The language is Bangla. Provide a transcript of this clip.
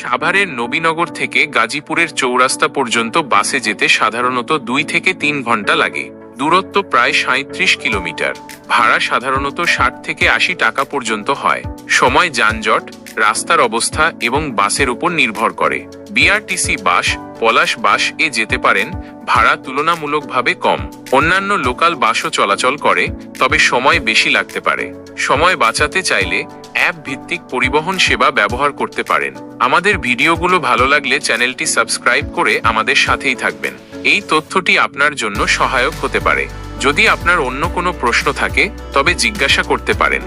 সাভারের নবীনগর থেকে গাজীপুরের চৌরাস্তা পর্যন্ত বাসে যেতে সাধারণত দুই থেকে তিন ঘণ্টা লাগে। দূরত্ব প্রায় সাঁত্রিশ কিলোমিটার। ভাড়া সাধারণত ষাট থেকে আশি টাকা পর্যন্ত হয়। সময় যানজট, রাস্তার অবস্থা এবং বাসের উপর নির্ভর করে। বিআরটিসি বাস, পলাশ বাস এ যেতে পারেন, ভাড়া তুলনামূলকভাবে কম। অন্যান্য লোকাল বাসও চলাচল করে, তবে সময় বেশি লাগতে পারে। সময় বাঁচাতে চাইলে অ্যাপ ভিত্তিক পরিবহন সেবা ব্যবহার করতে পারেন। আমাদের ভিডিওগুলো ভালো লাগলে চ্যানেলটি সাবস্ক্রাইব করে আমাদের সাথেই থাকবেন। এই তথ্যটি আপনার জন্য সহায়ক হতে পারে। যদি আপনার অন্য কোনো প্রশ্ন থাকে, তবে জিজ্ঞাসা করতে পারেন।